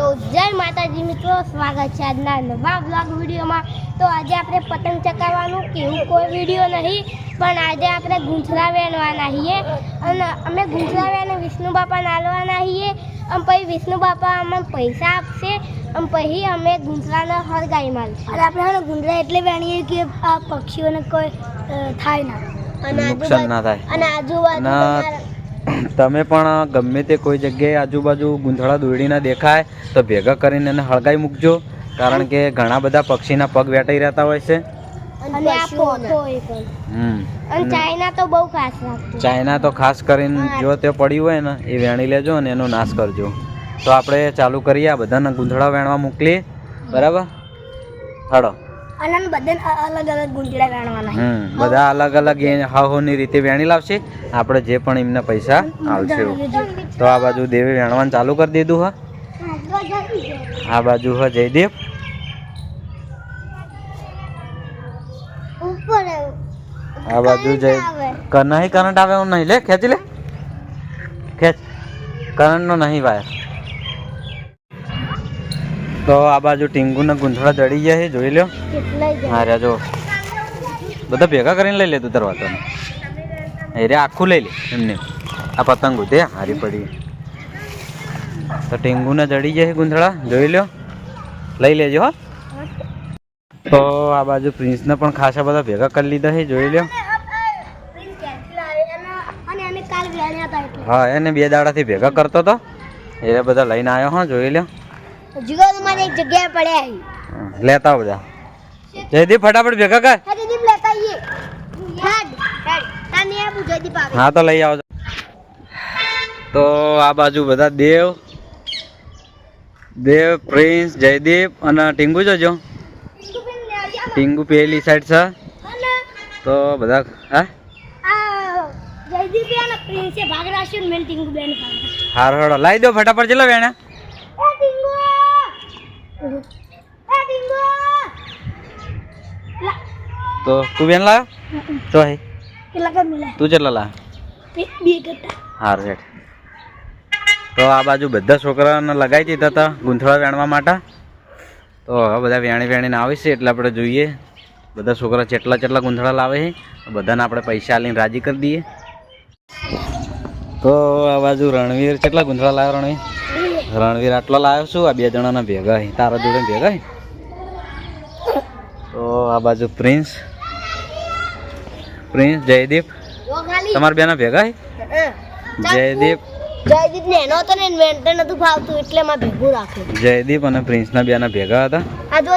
તો જય માતાજી મિત્રો સ્વાગત છે આજના નવા બ્લોગ વિડીયોમાં. તો આજે આપણે પતંગ ચકાવવાનું કેવું કોઈ વીડિયો નહીં પણ આજે આપણે ગુંથલા વેણવાના છીએ. અને અમે ગુંથલા વેને વિષ્ણુ બાપા નાલવાના છીએ. અને પછી વિષ્ણુ બાપા અમને પૈસા આપશે. અને પછી અમે ગૂંથલાને હરગાઈ મારશું. અને આપણે ને એટલે વેણીએ કે આ પક્ષીઓને કોઈ થાય ના. અને આજુબાજુ અને આજુબાજુ તમે પણ ગમે તે કોઈ જગ્યાએ આજુબાજુ ગૂંધળા દોરડીના દેખાય તો ભેગા કરીને એને હળગાઈ મૂકજો કારણ કે ઘણા બધા પક્ષીના પગ વેટાઈ રહેતા હોય છે. અને આ પોથો એ પણ. હમ. અને ચાઇના તો ખાસ ચાઇના તો ખાસ કરીને જો તે પડ્યું હોય ને એ વેણી લેજો અને એનો નાશ કરજો. તો આપણે ચાલુ કરીએ આ બધાને ગૂંધળા વેણવા મોકલીએ. બરાબર? હળો. અને બધાને અલગ અલગ ગુંજડા વેણવાના હમ બધા અલગ અલગ હાહોની રીતે વેણી લાવશે. આપણે જે પણ એમને પૈસા આવશે તો આ બાજુ દેવી વેણવાનું ચાલુ કરી દીધું હા? આ બાજુ હ જયદેવ. ઉપર આ બાજુ જય નહીં કરંટ આવે એવું નહીં. લે ખેંચી લે. ખેંચ. કરંટ નો નહીં વાયર. તો આ બાજુ ટીંગુના ગુંથળા ચડી ગયા છે જોઈ કેટલાય હા રહ્યા જો. બધા ભેગા કરીને લઈ લે તું દરવાજો એ રે આખું લઈ લે એમને. આ પતંગો તે હારી પડી. તો ટીંગુને જડી ગયા છે ગુંથળા જોઈ લ્યો. લઈ લેજો હો. તો આ બાજુ પ્રિન્સને પણ ખાસા બધા ભેગા કરી લીધા છે જોઈ હતા એટલે હા એને બે દાડાથી ભેગા કરતો તો. એ બધા લઈને આવ્યો હા જોઈ લ્યો. જીગો તમારે એક જગ્યાએ પડ્યા આવી લેતા આવો બધા. જયદીપ ફટાફટ ભેગા કર. હા દીદી લેતા આવીએ. હેડ હેડ તાને આ પૂછો દીપ આવે. હા તો લઈ આવજો તો આ બાજુ બધા દેવ દેવ પ્રિન્સ જયદીપ અને ટીંગુ જોજો. ટીંગુ પેલી સાઈડ છે. તો બધા હા? જયદીપ. હાર હળો લાવી દો ફટાફટ ચલો વેણા એ ટીંગુ એ ટીંગુ લા- તો તું બેન લાવ્યો તો હે. તું જેટલા લા બે બે હાર રેટ તો આ બાજુ બધા છોકરાઓને લગાવી દીધા હતા ગૂંથળા વેણવા માટે. તો હવે બધા વેણી વેણીને આવે છે એટલે આપણે જોઈએ. બધા છોકરા જેટલા જેટલા ગૂંથળા લાવે છે બધાને આપણે પૈસા લઈને રાજી કરી દઈએ. તો આ બાજુ રણવીર કેટલા ગૂંથળા લાવ્યો રણવીર? રણવીર આટલો લાવ્યો છું આ બે જણાના ભેગા તારા જોડે ભેગા તો આ બાજુ પ્રિન્સ. પ્રિન્સ જયદીપ. તમારા બેના ભેગા જયદીપ. જયદીપ ને એનો હતો ને ઇન્વેન્ટર નતું ફાવતું એટલે માં ભેગું રાખ્યું જયદીપ અને પ્રિન્સના બેના ભેગા હતા. આ જો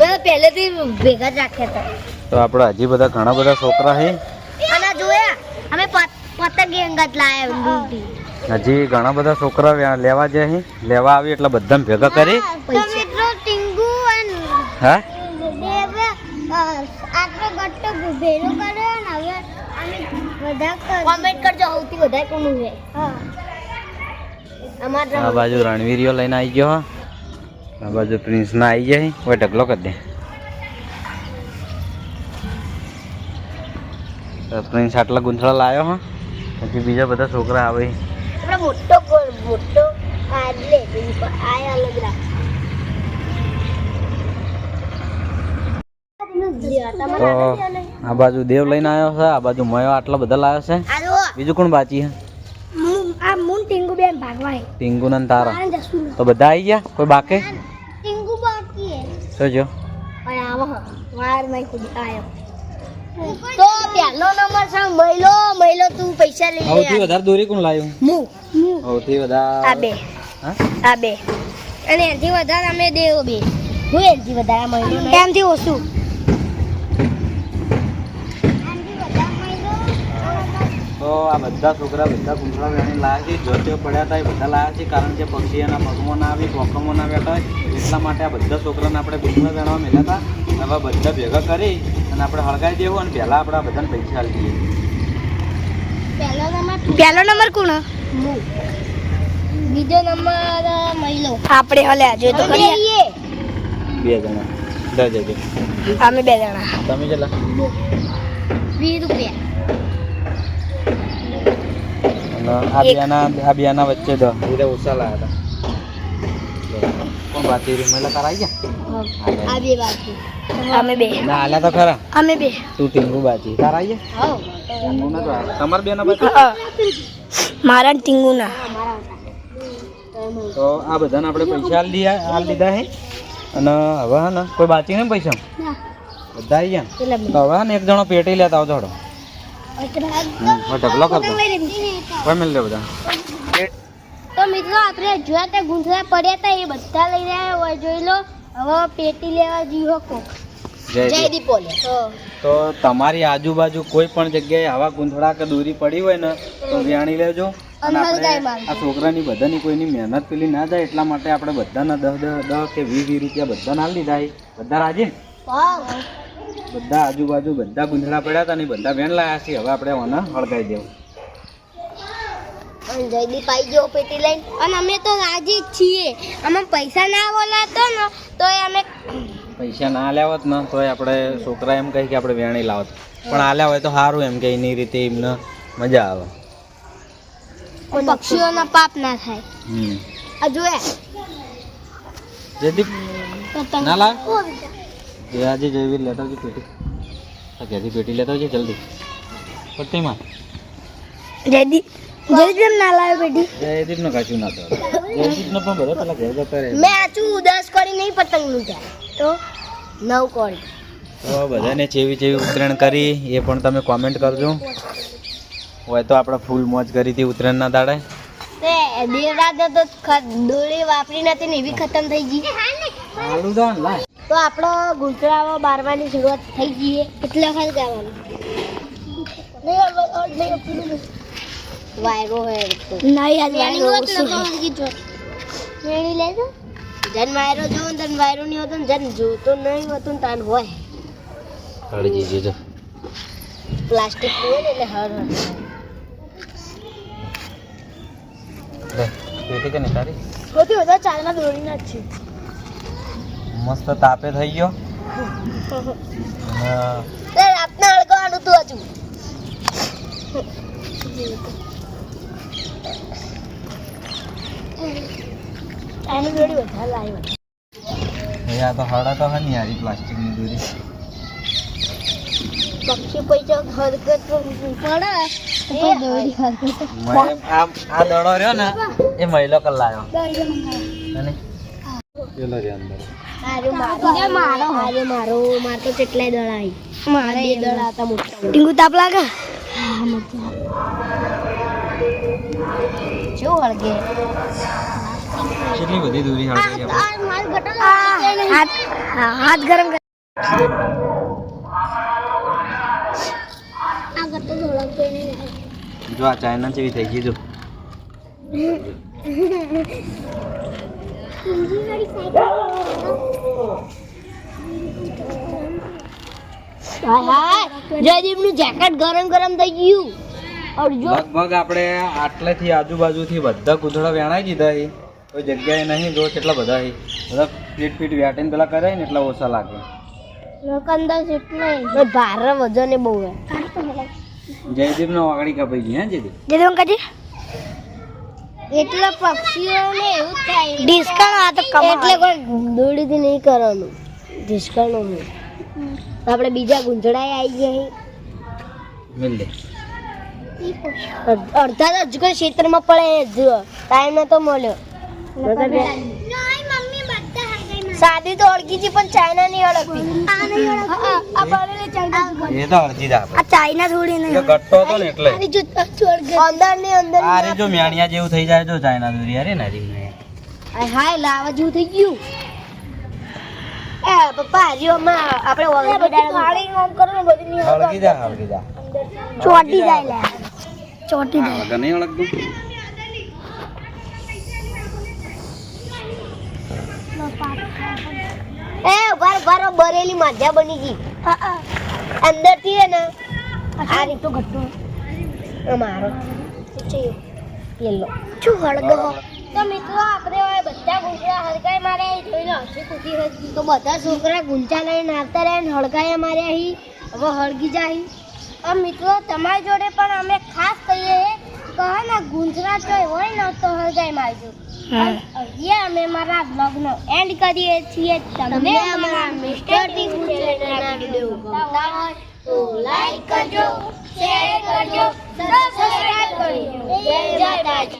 મેં પહેલેથી ભેગા જ રાખ્યા હતા. તો આપણે હજી બધા ઘણા બધા છોકરા છે અને જોયા અમે પતંગ અંગત લાયા હજી ઘણા બધા છોકરા લેવા જાય લેવા આવી એટલે બધાને ભેગા કરી? હા? ગટ્ટો કરે ને હવે અમે બધા કોમેન્ટ કરજો સૌથી વધારે કોનું છે હા. અમારા આ બાજુ રણવીરીઓ લઈને આવી ગયો આ બાજુ પ્રિન્સ ના આવી જાય કોઈ ઢગલો કરી દે. પ્રિન્સ આટલા ગુંથળા લાવ્યો હા. પછી બીજા બધા છોકરા આવે. મોટો મોટો આ લે આ અલગ તો આ બાજુ દેવ લઈને આવ્યો છે આ બાજુ મયો આટલા બધા લાવ્યો છે. બીજું કોણ બાચી છે? મું- આ મુન ટીંગુ બેન ભાગવા હે ટીંગુ ને તારા. તો બધા આવી ગયા? કોઈ બાકે? તો પહેલો નંબર છે મહિલો મહિલો તું પૈસા લઈ સૌથી વધારે દોરી કોણ લાવ્યું હું સૌથી આ બે. હા? આ બે. અને એનાથી વધારે અમે દેવો બે. હું એનાથી વધારે મહિલો એમથી ઓછું? તો આ બધા છોકરા બધા કુંભળા વેણી લાયા છે. જોતે પડ્યા હતા એ બધા લાયા છે કારણ કે પક્ષી એના પગમાં ના આવી કોકમો ના બેઠા હોય. એટલા માટે આ બધા છોકરાને આપણે કુંભળા વેણવા મેળ્યા હતા. હવે બધા ભેગા કરી અને આપણે હળગાવી દેવું અને પહેલાં આપણે આ બધાને પૈસા આપી દઈએ. પહેલો નંબર પહેલો નંબર કોણ? બીજો નંબર મહિલો. આપણે હલે જોઈએ તો કરીએ બે જણા. દસ જજો અમે બે જણા. તમે કેટલા? વીસ રૂપિયા. આ બેના આ બેના વચ્ચે તો એટલે ઓછા લાયા હતા. બાચી રહી મહિલા તારા આવી ગયા? આ બે બાતી અમે બે. ના આલા તો ખરા. અમે બે. તું ટીંગુ બાચી તારા આવી ગયા? ટીંગુ ના તો તમાર બેના બાતી ના ટીંગુ ના તો આ બધાને આપણે પૈસા લીધા દીધા હે. અને હવે હા ને કોઈ બાચી નહીં પૈસા? બધા આવી ગયા? તો હવે હા ને એક જણો પેટી લેતા આવજો ઢગલો કરતો. કોઈ મિલ લે બધા. તો મિત્રો આપણે જોયા તે ગુંથરા પડ્યા હતા એ બધા લઈ રહ્યા હોય જોઈ લો. હવે પેટી લેવા જીવો કોક જયદીપ બોલે તો તમારી આજુબાજુ કોઈ પણ જગ્યાએ આવા ગુંથળા કે દોરી પડી હોય ને તો વ્યાણી લેજો. અને. આ છોકરાની બધાની કોઈની મહેનત પેલી ના જાય એટલા માટે આપણે બધાના દસ દસ દસ કે વીસ વીસ રૂપિયા બધા ના લીધા બધા રાજી? બધા આજુબાજુ બધા ગુંથળા પડ્યા હતા ને બધા વેણ લાયા છે હવે આપણે ઓને હળગાઈ દેવું. જયદીપ આવી ગયો પેટી લઈને. અને અમે તો રાજી જ છીએ. અમે પૈસા ના બોલાતો ને તો અમે પૈસા ના આલ્યા ને તો આપણે છોકરા એમ કહી કે આપણે વેણી લાવત. પણ આલ્યા હોય તો સારું એમ કે એની રીતે એમને મજા આવે. પક્ષીઓના પાપ ના થાય. આ જોયા જયદીપ? ના લાવ. આજે જયવીર લેતો આવજે પેટી. ક્યાંથી પેટી લેતો આવજે જલ્દી. પટ્ટીમાં. જયદીપ. જયદીપ ના કાચું તો પણ પેલા ઘેર જતા રહે. મેં આચું દસ કરી નહીં પતંગનું તો નવ કરી તો બધાને જેવી ચેવી ઉત્તરાયણ કરી એ પણ તમે કોમેન્ટ કરજો. હોય તો આપણે ફૂલ મોજ કરી હતી ઉત્તરાયણના દાડે. તે દેર રાતે તો દોરી વાપરી નથી ને એવી ખતમ થઈ ગઈ. આલુ દાન લાય. તો આપણો ગુંચરાવા બારવાની શરૂઆત થઈ ગઈ એટલે ખાલી ગાવાનું વાયરો હે નહીં મેળી લેજો. જન વાયરો જો ને વાયરો નહીં હોતો જન જોતો નહીં હોતું ને તાન હોય. હળજી જીજો પ્લાસ્ટિક હોય ને એટલે હર હર. લે પેટી કે નહીં તારી? હોતી હોતા ચાલના દોરીના જ છે મસ્ત તાપે થઈ ગયો. તે રાતના હળગાવાનું તું હજુ. વધારે લાવી અહીંયા તો હળા તો હની ને યાર પ્લાસ્ટિકની દોરી. પક્ષી પૈસા હરકત પડે દોરી આ આ દડો રહ્યો ને એ મહિલો કલ લાયો. અને પેલો રે અંદર. મારો. એ મારો. મારો. કેટલાય દળ આવી મારે બે દળ હતા મોટા ટીંગુ તાપ લાગે? હળગે કેટલી બધી દૂરી હાથ હાથ ગરમ કર જો આ ચાઇના જેવી થઈ ગઈ જો. જયદીપનું જેકેટ ગરમ ગરમ થઈ ગયું. જો લગભગ આપણે આટલેથી આજુબાજુથી બધા કૂતરા વેણાઈ દીધા છે. કોઈ જગ્યાએ નહીં જો કેટલા બધા છે. બધા ફીટ ફીટ વ્યાટીને પેલા કરે ને એટલા ઓછા લાગે. અંદાજ એટલે ભારે વજન બહુ હે જયદીપ ને વાગડી કપાઈ ગઈ હે જયદીપ? જયદીપ કાજી પક્ષીઓ પક્ષીઓને એવું થાય ડિસ્કાઉન્ટ આ તો એટલે કોઈ દોડીથી નહીં કરવાનું. ડિસ્કાઉન્ટ આપણે બીજા ગુંજળાએ આવી ગયા મિલ દે. અડધા તો હજુ કોઈ ક્ષેત્રમાં પડે જ. ટાઈમ નતો મળ્યો. સાદી તો છે પણ ચાઇના નહીં અડકતી એ તો અડધી જ આ ચાઇના થોડી એ ગટ્ટો હતો ને એટલે. અંદરની અંદર આ જો મ્યાણિયા જેવું થઈ જાય જો ચાઇના દોરી અરે ના રી હાય લાવા જેવું થઈ ગયું. એ પપ્પા હજી હમણાં આપણે ઓલરેડી ઓમ કરો ને બધી નહીં જા હળગી જા ચોટી જાય લે. ચોટી હા, વગર નહીં હળગતું એ ઊભા ઊભા બરેલી માધ્યા બની ગઈ. અંદરથી હે ને આ રીતો ઘટતો અમારો યેલો. શું હળગો તો મિત્રો આપણે હવે બધા ગુંજરા હળકાઈ મારે જોઈ લો હસી ખુશી હતી તો બધા છોકરા ગુંચા લઈને આવતા રહ્યા ને હળગાયા માર્યા હી હવે હળગી જાય. મિત્રો તમારી જોડે પણ અમે ખાસ કહીએ કહે ને ગુજરાત હોય ને તો હૃદય મારજો હજી અમે મારા બ્લોગનો એન્ડ કરીએ છીએ. તમે અમારા મિસ્ટર તો લાઈક કરજો શેર કરજો સબસ્ક્રાઇબ કરજો. જય માતાજી.